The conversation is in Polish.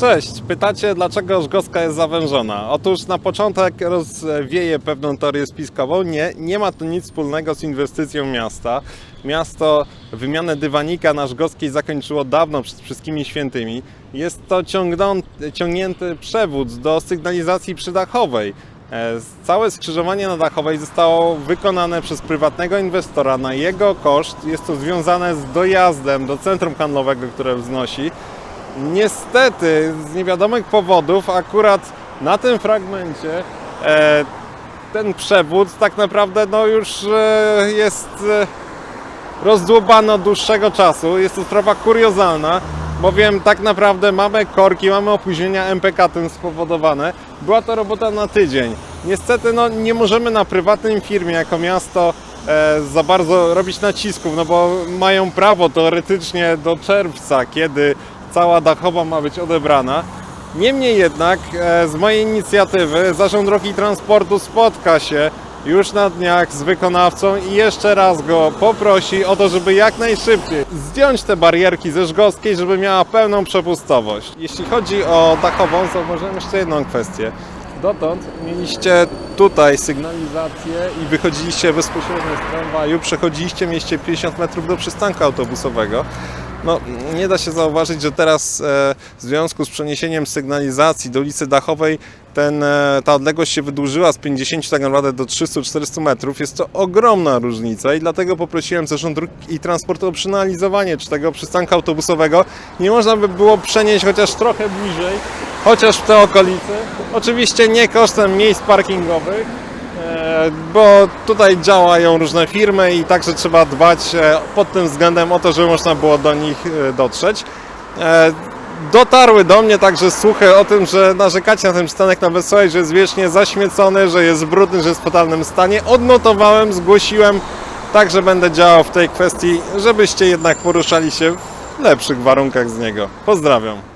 Cześć, pytacie dlaczego Żgowska jest zawężona? Otóż na początek rozwieje pewną teorię spiskową. Nie, nie ma to nic wspólnego z inwestycją miasta. Miasto wymianę dywanika na Żgowskiej zakończyło dawno przed wszystkimi świętymi. Jest to ciągnięty przewód do sygnalizacji przydachowej. E, Całe skrzyżowanie na Dachowej zostało wykonane przez prywatnego inwestora na jego koszt. Jest to związane z dojazdem do centrum handlowego, które wznosi. Niestety, z niewiadomych powodów, akurat na tym fragmencie e, ten przewód tak naprawdę no już e, jest e, rozdłubany od dłuższego czasu. Jest to sprawa kuriozalna, bowiem tak naprawdę mamy korki, mamy opóźnienia MPK tym spowodowane. Była to robota na tydzień. Niestety no, nie możemy na prywatnym firmie jako miasto e, za bardzo robić nacisków, no bo mają prawo teoretycznie do czerwca, kiedy cała dachowa ma być odebrana. Niemniej jednak e, z mojej inicjatywy Zarząd Drogi Transportu spotka się już na dniach z wykonawcą i jeszcze raz go poprosi o to, żeby jak najszybciej zdjąć te barierki ze Żgowskiej, żeby miała pełną przepustowość. Jeśli chodzi o dachową, zauważyłem jeszcze jedną kwestię. Dotąd mieliście tutaj sygnalizację i wychodziliście bezpośrednio z tramwaju, przechodziliście, mieliście 50 metrów do przystanku autobusowego. No, nie da się zauważyć, że teraz e, w związku z przeniesieniem sygnalizacji do ulicy Dachowej ten, e, ta odległość się wydłużyła z 50 tak naprawdę do 300-400 metrów. Jest to ogromna różnica i dlatego poprosiłem Zarząd Dróg i Transportu o przeanalizowanie czy tego przystanku autobusowego. Nie można by było przenieść chociaż trochę bliżej, chociaż w te okolice. Oczywiście nie kosztem miejsc parkingowych, bo tutaj działają różne firmy i także trzeba dbać e, pod tym względem o to, żeby można było do nich e, dotrzeć. E, Dotarły do mnie także słuchy o tym, że narzekacie na ten przystanek na Wesołej, że jest wiecznie zaśmiecony, że jest brudny, że jest w fatalnym stanie. Odnotowałem, zgłosiłem, także będę działał w tej kwestii, żebyście jednak poruszali się w lepszych warunkach z niego. Pozdrawiam.